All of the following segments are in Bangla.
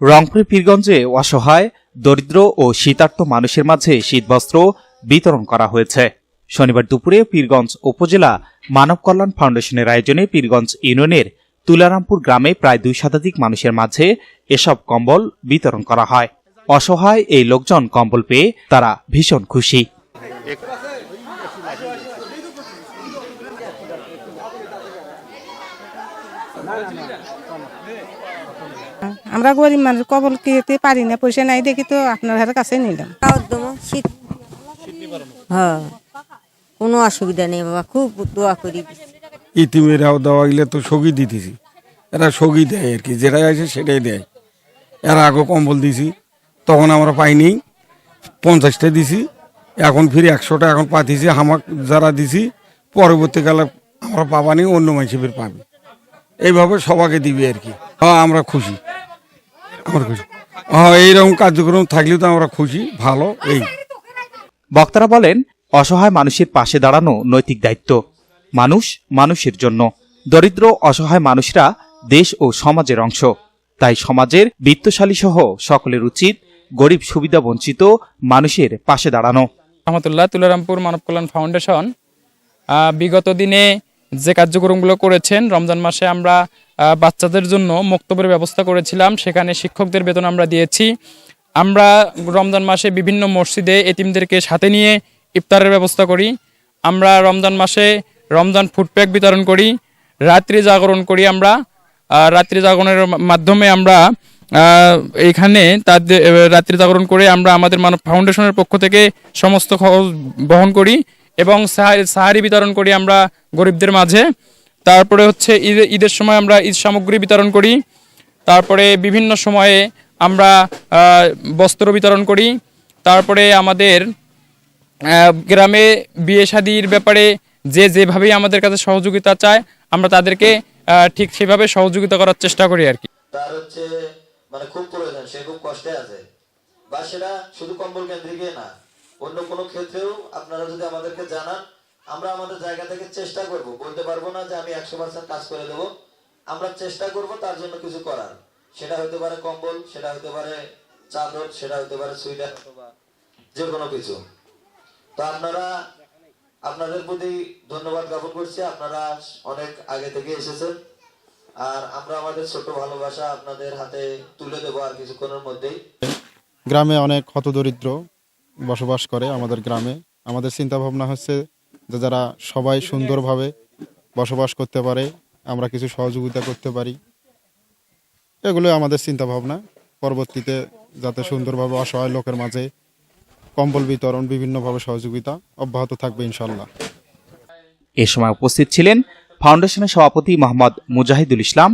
রংপুর পীরগঞ্জে অসহায়, দরিদ্র ও শীতার্ত মানুষের মাঝে শীতবস্ত্র বিতরণ করা হয়েছে। শনিবার দুপুরে পীরগঞ্জ উপজেলা মানব কল্যাণ ফাউন্ডেশনের আয়োজনে পীরগঞ্জ ইউনিয়নের তুলারামপুর গ্রামে প্রায় দুই শতাধিক মানুষের মাঝে এসব কম্বল বিতরণ করা হয়। অসহায় এই লোকজন কম্বল পেয়ে তারা ভীষণ খুশি। আমরা গরিব মানুষ কবল কিনতে পারি না পয়সা নাই দেখি তো আপনার হাতের কাছে নিলাম। শীত হ্যাঁ কোনো অসুবিধা নেই বাবা খুব দোয়া করি। ইতিমেরাও দেওয়া গেলে তো সগি দিতেছি। এরা সগি দেয় আর কি যেটাই আছে সেটাই দেয়। এর আগে কম্বল দিছি তখন আমরা পাইনি। পঞ্চাশটা দিছি এখন ফিরে একশোটা এখন পাতিছি হামাক যারা দিছি পরবর্তীকালে আমরা পাবানি অন্য মানুষের পাবে। এইভাবে সবাইকে দিবে আর কি। হ্যাঁ আমরা খুশি। আমরা খুশি। হ্যাঁ এইরকম কার্যক্রম থাকলেও তো আমরা খুশি ভালো এই। বক্তারা বলেন অসহায় মানুষের পাশে দাঁড়ানো নৈতিক দায়িত্ব। মানুষ মানুষের জন্য। দরিদ্র অসহায় মানুষরা দেশ ও সমাজের অংশ। তাই সমাজের বিত্তশালী সহ সকলের উচিত গরিব সুবিধা বঞ্চিত মানুষের পাশে দাঁড়ানো। রহমতুল্লাহ তুলারামপুর মানব কল্যাণ ফাউন্ডেশন বিগত দিনে যে কার্যক্রমগুলো করেছেন রমজান মাসে আমরা বাচ্চাদের জন্য মক্তবের ব্যবস্থা করেছিলাম। সেখানে শিক্ষকদের বেতন আমরা দিয়েছি। আমরা রমজান মাসে বিভিন্ন মসজিদে এতিমদেরকে সাথে নিয়ে ইফতারের ব্যবস্থা করি। আমরা রমজান মাসে রমজান ফুডপ্যাক বিতরণ করি। রাত্রি জাগরণ করি আমরা। রাত্রি জাগরণের মাধ্যমে আমরা আহ, এইখানে তাদের রাত্রি জাগরণ করে আমরা আমাদের মানব ফাউন্ডেশনের পক্ষ থেকে সমস্ত খরচ বহন করি। এবং সাহারি- সাহারি বিতরণ করি আমরা গরিবদের মাঝে। তারপরে হচ্ছে ঈদ, ঈদের সময় আমরা ঈদ সামগ্রী বিতরণ করি। তারপরে বিভিন্ন সময়ে আমরা বস্ত্র বিতরণ করি। তারপরে আমাদের গ্রামে বিয়ে শাদির ব্যাপারে যে যেভাবেই আমাদের কাছে সহযোগিতা চায়, আমরা তাদেরকে ঠিক সেভাবে সহযোগিতা করার চেষ্টা করি আর কি। মানে খুব প্রয়োজন, সে খুব কষ্টে আছে। বা সেটা শুধু কম্বল না অন্য কোনো ক্ষেত্রেও আপনারা যদি আমাদেরকে জানান, আমরা আমাদের জায়গা থেকে চেষ্টা করব। বলতে পারব না যে আমি একশো পার্সেন্ট কাজ করে দেবো। আমরা চেষ্টা করব তার জন্য কিছু করার। সেটা হতে পারে কম্বল, সেটা হতে পারে চাদর, সেটা হতে পারে সুইটার যে কোনো কিছু। তো আপনারা, আপনাদের প্রতি ধন্যবাদ জ্ঞাপন করছি। আপনারা অনেক আগে থেকে এসেছেন। আর আমরা আমাদের ছোট ভালোবাসা আপনাদের হাতে তুলে দেবো আর কিছুক্ষণের মধ্যেই। গ্রামে অনেক হতদরিদ্র বসবাস করে আমাদের গ্রামে। আমাদের চিন্তা ভাবনা হচ্ছে যে যারা সবাই সুন্দরভাবে বসবাস করতে পারে, আমরা কিছু সহযোগিতা করতে পারি। এগুলো আমাদের চিন্তা ভাবনা পরবর্তীতে যাতে সুন্দরভাবে অসহায় লোকের মাঝে কম্বল বিতরণ, বিভিন্নভাবে সহযোগিতা অব্যাহত থাকবে ইনশাল্লাহ এ সময় উপস্থিত ছিলেন ফাউন্ডেশনের সভাপতি মোহাম্মদ মুজাহিদুল ইসলাম,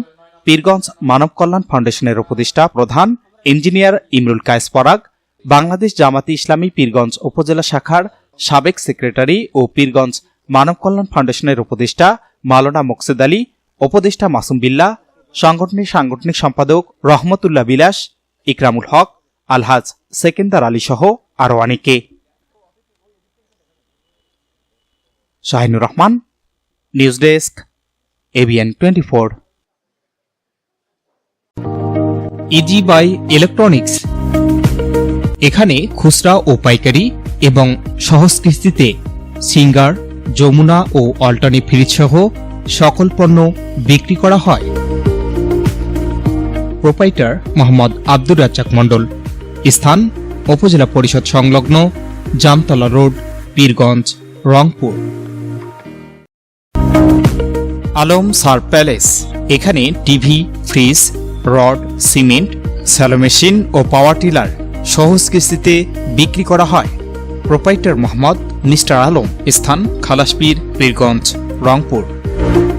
পীরগঞ্জ মানব কল্যাণ ফাউন্ডেশনের উপদেষ্টা প্রধান ইঞ্জিনিয়ার ইমরুল কায়েস পরাগ বাংলাদেশ জামাতি ইসলামী পীরগঞ্জ উপজেলা শাখার সাবেক সেক্রেটারি ও পীরগঞ্জ মানব কল্যাণ ফাউন্ডেশনের উপদেষ্টা মাওলানা মোকসেদ আলী, উপদেষ্টা মাসুম বিল্লা, সংগঠনের সাংগঠনিক সম্পাদক রহমতুল্লাহ বিলাস, ইকরামুল হক, আলহাজ সেকেন্দার আলী সহ আরও অনেকে। Shahinur Rahman, news desk, ABN twenty four. Easy buy electronics. এখানে খুচরা ও পাইকারি এবং সহজ সিঙ্গার, যমুনা ও অল্টানি ফ্রিজ সহ সকল পণ্য বিক্রি করা হয়। প্রোপাইটার মোহাম্মদ আব্দুর রাজ্জাক মণ্ডল। স্থান, উপজেলা পরিষদ সংলগ্ন জামতলা রোড, পীরগঞ্জ, রংপুর। আলম সার প্যালেস। এখানে TV, fridge, rod, cement, shallow machine ও পাওয়ার টিলার সহজ কিস্তিতে বিক্রি করা হয়। প্রোপাইটার মোহাম্মদ মিস্টার আলম স্থান খালাসপীর পীরগঞ্জ রংপুর।